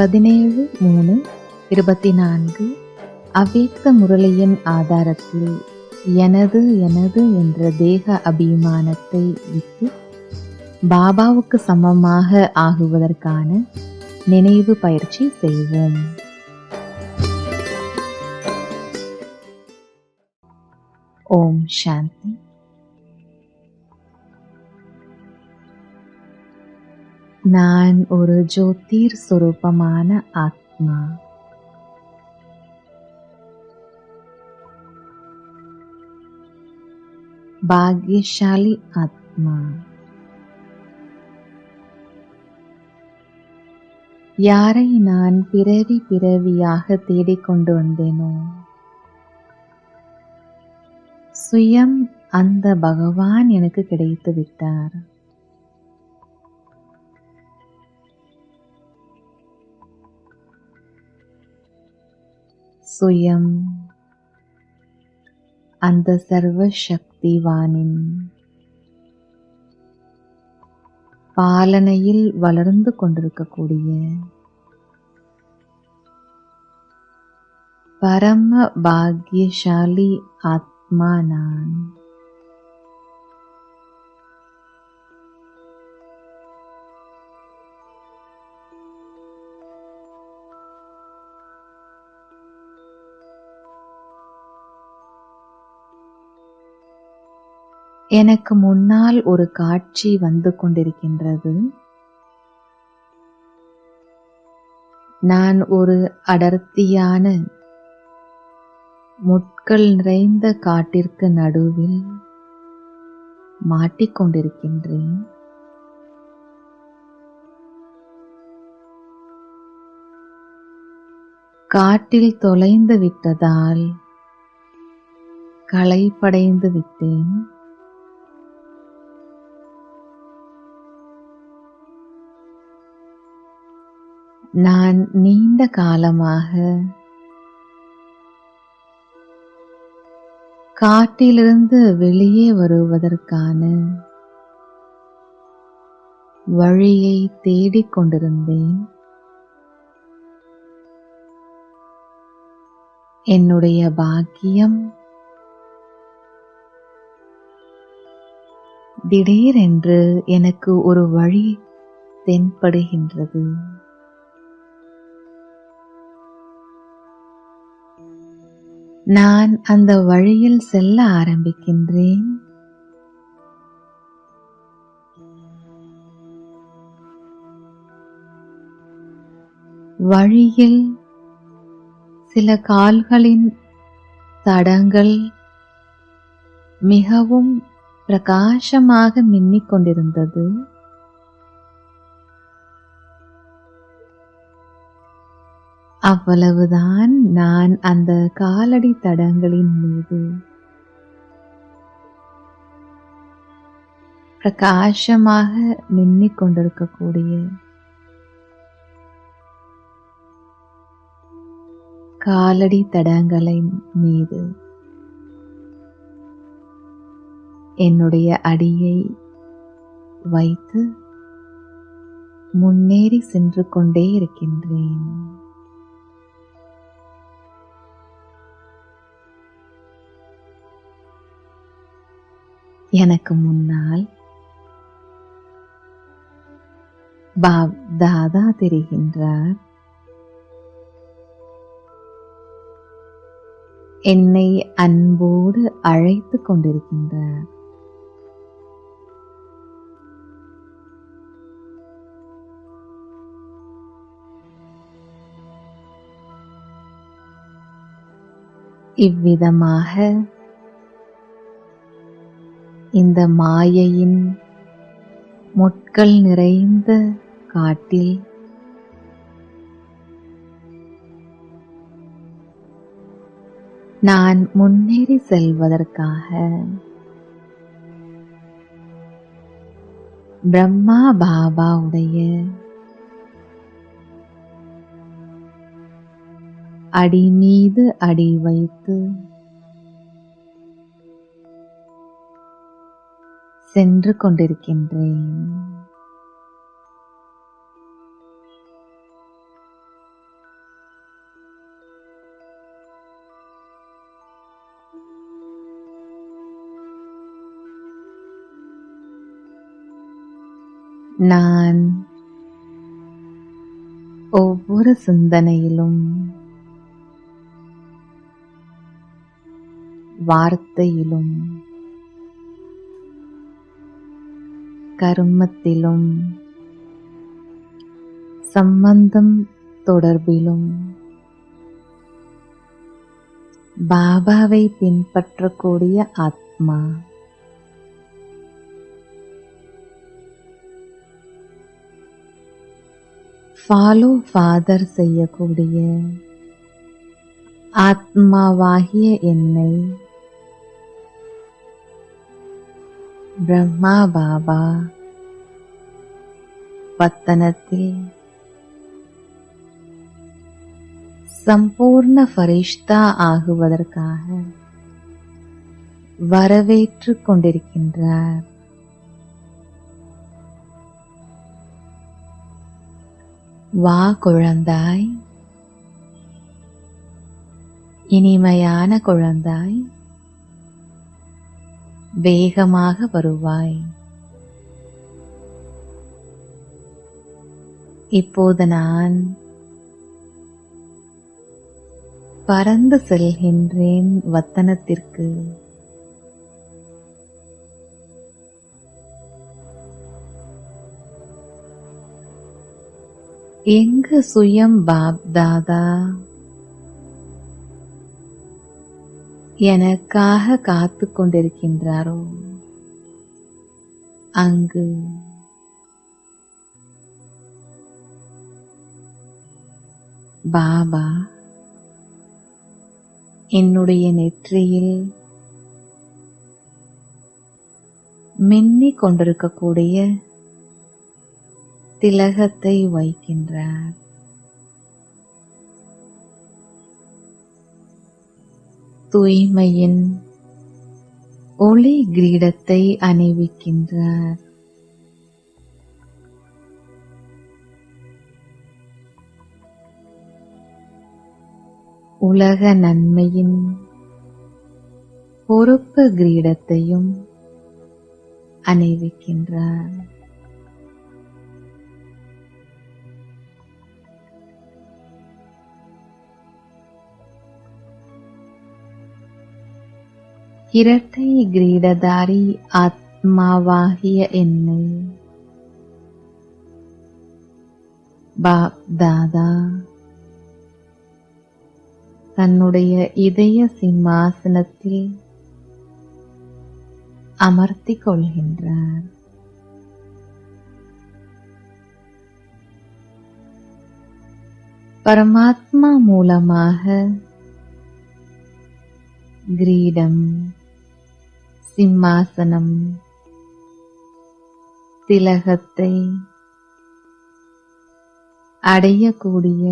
பதினேழு மூணு இருபத்தி நான்கு அவேத்த முரளியின் ஆதாரத்தில் எனது எனது என்ற தேக அபிமானத்தை விட்டு பாபாவுக்கு சமமாக ஆகுவதற்கான நினைவு பயிற்சி செய்வோம். ஓம் சாந்தி. நான் ஒரு ஜோதிர் சுரூபமான ஆத்மா. பாக்யசாலி ஆத்மா. யாரை நான் பிறவி பிறவியாக தேடிக்கொண்டு வந்தேனோ? சுயம் அந்த பகவான் எனக்கு கிடைத்து விட்டார். சுயம். அந்த சர்வ சக்திவானின் பாலனையில் வளர்ந்து கொண்டிருக்கக்கூடிய பரம பாக்யசாலி ஆத்மா நான் எனக்கு முன்னால் ஒரு காட்சி வந்து கொண்டிருக்கின்றது. நான் ஒரு அடர்த்தியான முட்கள் நிறைந்த காட்டிற்கு நடுவில் மாட்டிக்கொண்டிருக்கின்றேன் காட்டில் தொலைந்து விட்டதால் களைப்படைந்து விட்டேன். நான் நீண்ட காலமாக காட்டிலிருந்து வெளியே வருவதற்கான வழியை தேடிக் கொண்டிருந்தேன். என்னுடைய பாக்கியம் திடீரென்று எனக்கு ஒரு வழி தென்படுகின்றது. நான் அந்த வழியில் செல்ல ஆரம்பிக்கின்றேன். வழியில் சில கால்களின் தடங்கள் மிகவும் பிரகாசமாக மின்னிக் கொண்டிருந்தது அவ்வளவுதான் நான் அந்த காலடி தடங்களின் மீது. பிரகாசமாக மின்னிக் கொண்டிருக்கக்கூடிய காலடி தடங்களின் மீது. என்னுடைய அடியை வைத்து முன்னேறி சென்று கொண்டே இருக்கின்றேன். எனக்கு முன்னால். பாப் தாதா தெரிகின்றார். என்னை அன்போடு அழைத்து கொண்டிருக்கின்றார். இவ்விதமாக இந்த மாயையின் முட்கள் நிறைந்த காட்டில். நான் முன்னேறி செல்வதற்காக பிரம்மா பாபாவுடைய அடி மீது அடி வைத்து சென்று கொண்டிருக்கின்றேன். நான் ஒவ்வொரு சிந்தனையிலும் வார்த்தையிலும் கர்மத்திலும் சம்பந்தம் தொடர்பிலும். பாபாவை பின்பற்றக்கூடிய ஆத்மா ஃபாலோ ஃபாதர் செய்யக்கூடிய ஆத்மாவாகிய என்னை பிரம்மா பாபா பத்தனத்தில் சம்பூர்ண ஃபரிஷ்தா ஆகுவதற்காக வரவேற்று கொண்டிருக்கின்றார். வா குழந்தாய். இனிமையான குழந்தாய். வேகமாக வருவாய். இப்போது நான் பறந்து செல்கின்றேன் வத்தனத்திற்கு. எங்கு சுயம் பாப் தாதா? எனக்காக காத்து கொண்டிருக்கின்றாரோ? அங்கு பாபா என்னுடைய நெற்றியில் மின்னிக் கொண்டிருக்கக்கூடிய திலகத்தை வைக்கின்றார். தூய்மையின் ஒளி கிரீடத்தை அணிவிக்கின்றார் உலக நன்மையின் பொறுப்பு கிரீடத்தையும் அணிவிக்கின்றார். இரட்டை கிரீடதாரி ஆத்மாவாகிய என்னை பாப் தாதா தன்னுடைய இதய சிம்மாசனத்தில் அமர்த்திக் கொள்கின்றார் பரமாத்மா மூலமாக கிரீடம் சிம்மாசனம் திலகத்தை அடையக்கூடிய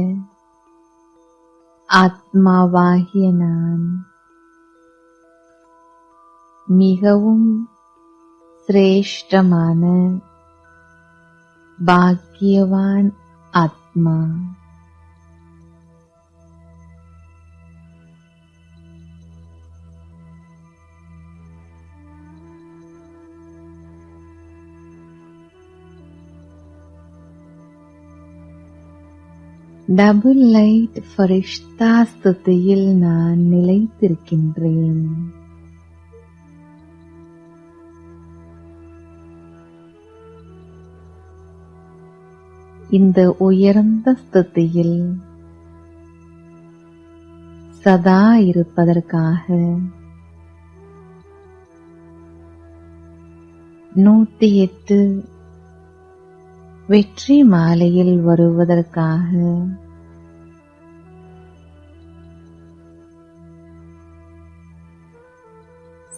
ஆத்மாவாகிய நான் மிகவும் சிரேஷ்டமான பாக்கியவான் ஆத்மா. டபுள் லைட் ஃபரிஷ்தா ஸ்துதியில் நான் நிலைத்திருக்கின்றேன் இந்த உயர்ந்த ஸ்துதியில் சதா இருப்பதற்காக நூத்தி எட்டு வெற்றி மாலையில் வருவதற்காக.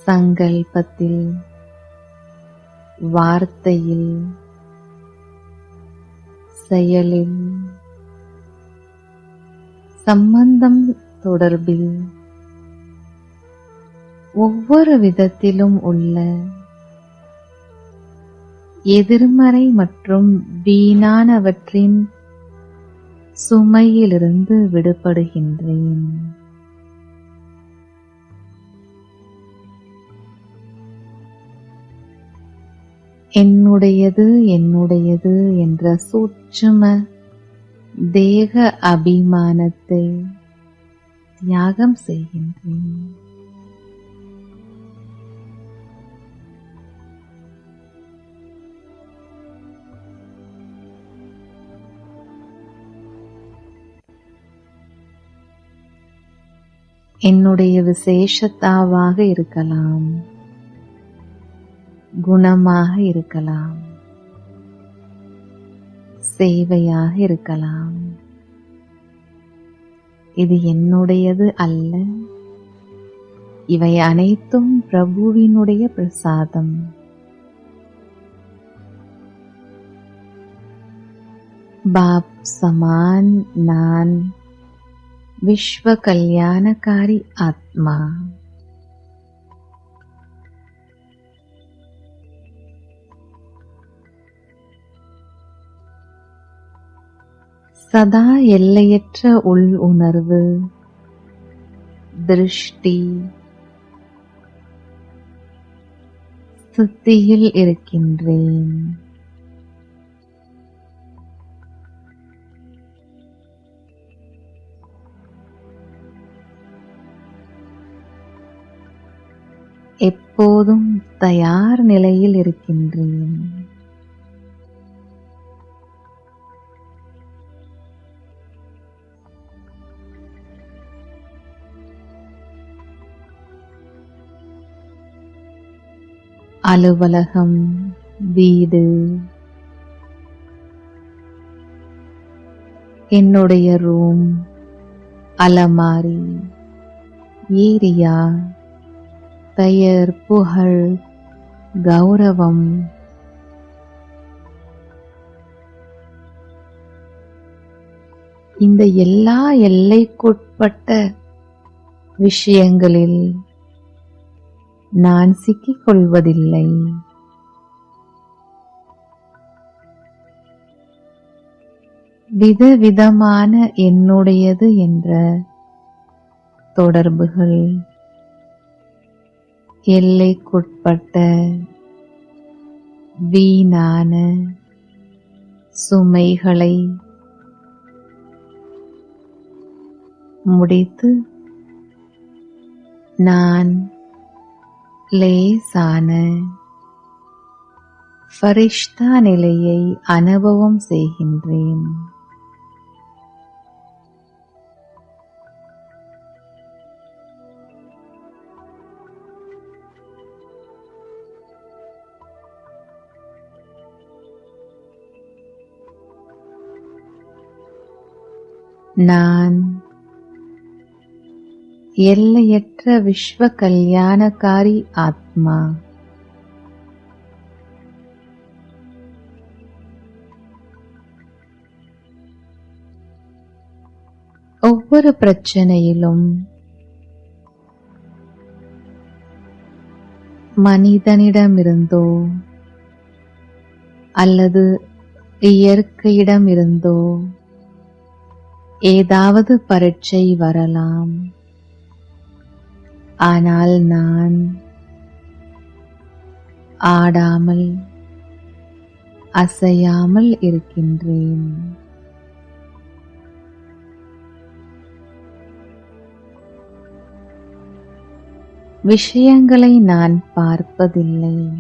சங்கல்பத்தில் வார்த்தையில் செயலில் சம்பந்தம் தொடர்பில் ஒவ்வொரு விதத்திலும் உள்ள எதிர்மறை மற்றும் வீணானவற்றின் சுமையிலிருந்து விடுபடுகின்றேன். என்னுடையது என்னுடையது என்ற சூட்சும தேக அபிமானத்தை தியாகம் செய்கின்றேன். என்னுடைய விசேஷத்தாவாக இருக்கலாம் குணமாக இருக்கலாம் சேவையாக இருக்கலாம் இது என்னுடையது அல்ல இவை அனைத்தும் பிரபுவினுடைய பிரசாதம் बाप समान नान विश्व कल्याणकारी आत्मा சதா எல்லையற்ற உள் உணர்வு திருஷ்டி ஸ்திதியில் இருக்கின்றேன் எப்போதும் தயார் நிலையில் இருக்கின்றேன். அலுவலகம் வீடு என்னுடைய ரூம் அலமாரி ஏரியா பெயர் புகழ் கௌரவம். இந்த எல்லா எல்லைக்குட்பட்ட விஷயங்களில் நான் சிக்கிக் கொள்வதில்லை. விதவிதமான என்னுடையது என்ற தொடர்புகள். எல்லைக்குட்பட்ட வீணான சுமைகளை முடித்து நான் லேசான ஃபரிஷ்தா நிலையை அனுபவம் செய்கின்றேன். நான் எல்லையற்ற விஸ்வ கல்யாணக்காரி ஆத்மா. ஒவ்வொரு பிரச்சனையிலும் மனிதனிடமிருந்தோ அல்லது இயற்கையிடமிருந்தோ ஏதாவது பரீட்சை வரலாம். ஆனால் நான் ஆடாமல் அசையாமல் இருக்கின்றேன். விஷயங்களை நான் பார்ப்பதில்லை.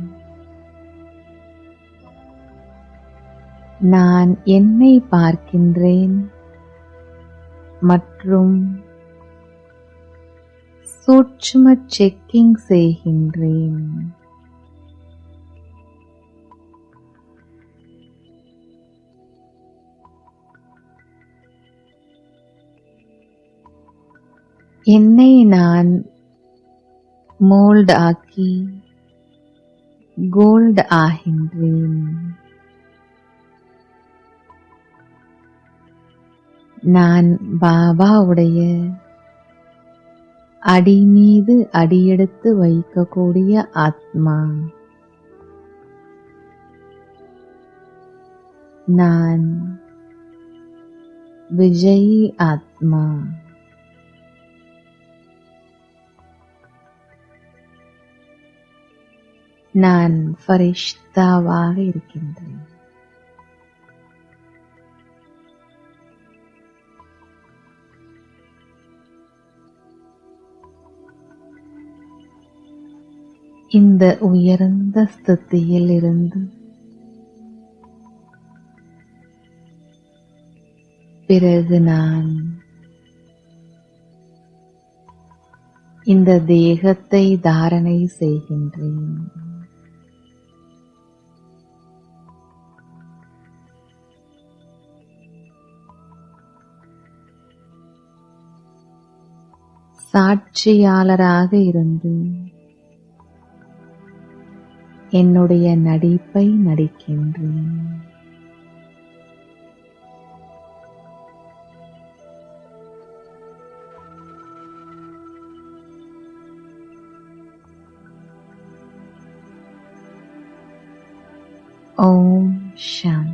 நான் என்னை பார்க்கின்றேன். மற்றும் சூட்சும செக்கிங் செய்கின்றேன். என்னை நான் மோல்ட் ஆக்கி கோல்ட் ஆகின்றேன். நான் பாபாவுடைய அடி மீது அடியெடுத்து வைக்கக்கூடிய ஆத்மா. நான் விஜய் ஆத்மா. நான் ஃபரிஷ்தாவாக இருக்கின்றேன். இந்த உயர்ந்த ஸ்திதியில் இருந்து. பிறகு நான் இந்த தேகத்தை தாரணை செய்கின்றேன். சாட்சியாளராக இருந்து என்னுடைய நடிப்பை நடிக்கின்றேன். ஓம் ஷாம்.